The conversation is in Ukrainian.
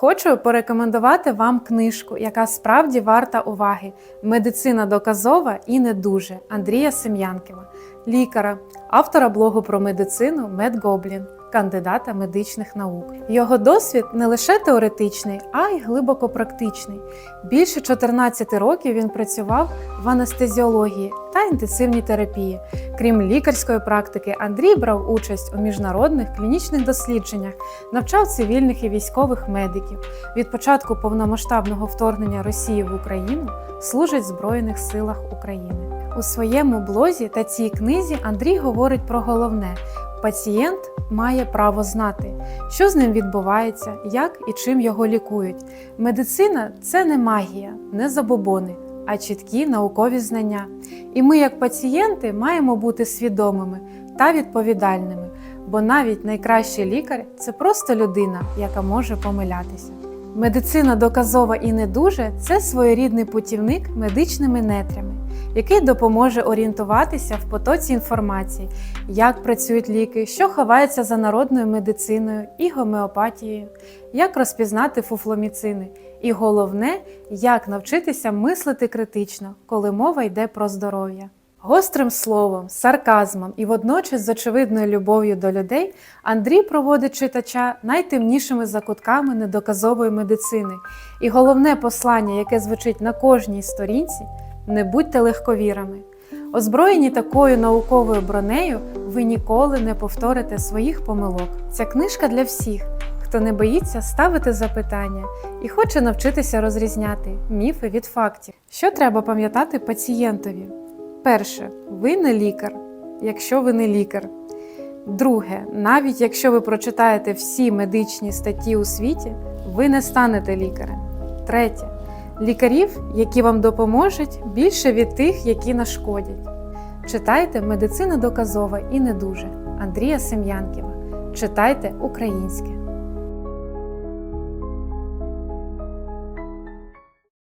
Хочу порекомендувати вам книжку, яка справді варта уваги: Медицина доказова і не дуже. Андрія Сем'янківа, лікара, автора блогу про медицину Медгоблін, кандидата медичних наук. Його досвід не лише теоретичний, а й глибоко практичний. Більше 14 років він працював в анестезіології та інтенсивній терапії. Крім лікарської практики, Андрій брав участь у міжнародних клінічних дослідженнях, навчав цивільних і військових медиків. Від початку повномасштабного вторгнення Росії в Україну служить в Збройних силах України. У своєму блозі та цій книзі Андрій говорить про головне: пацієнт має право знати, що з ним відбувається, як і чим його лікують. Медицина це не магія, не забобони, а чіткі наукові знання. І ми, як пацієнти, маємо бути свідомими та відповідальними, бо навіть найкращий лікар це просто людина, яка може помилятися. Медицина доказова і не дуже це своєрідний путівник медичними нетрями, який допоможе орієнтуватися в потоці інформації, як працюють ліки, що ховається за народною медициною і гомеопатією, як розпізнати фуфломіцини, і головне, як навчитися мислити критично, коли мова йде про здоров'я. Гострим словом, сарказмом і водночас з очевидною любов'ю до людей Андрій проводить читача найтемнішими закутками недоказової медицини. І головне послання, яке звучить на кожній сторінці не будьте легковірами. Озброєні такою науковою бронею, ви ніколи не повторите своїх помилок. Ця книжка для всіх, хто не боїться ставити запитання і хоче навчитися розрізняти міфи від фактів. Що треба пам'ятати пацієнтові? Перше, ви не лікар, якщо ви не лікар. Друге, навіть якщо ви прочитаєте всі медичні статті у світі, ви не станете лікарем. Третє, лікарів, які вам допоможуть, більше від тих, які нашкодять. Читайте медицина доказова і не дуже Андрія Сем'янківа. Читайте українське.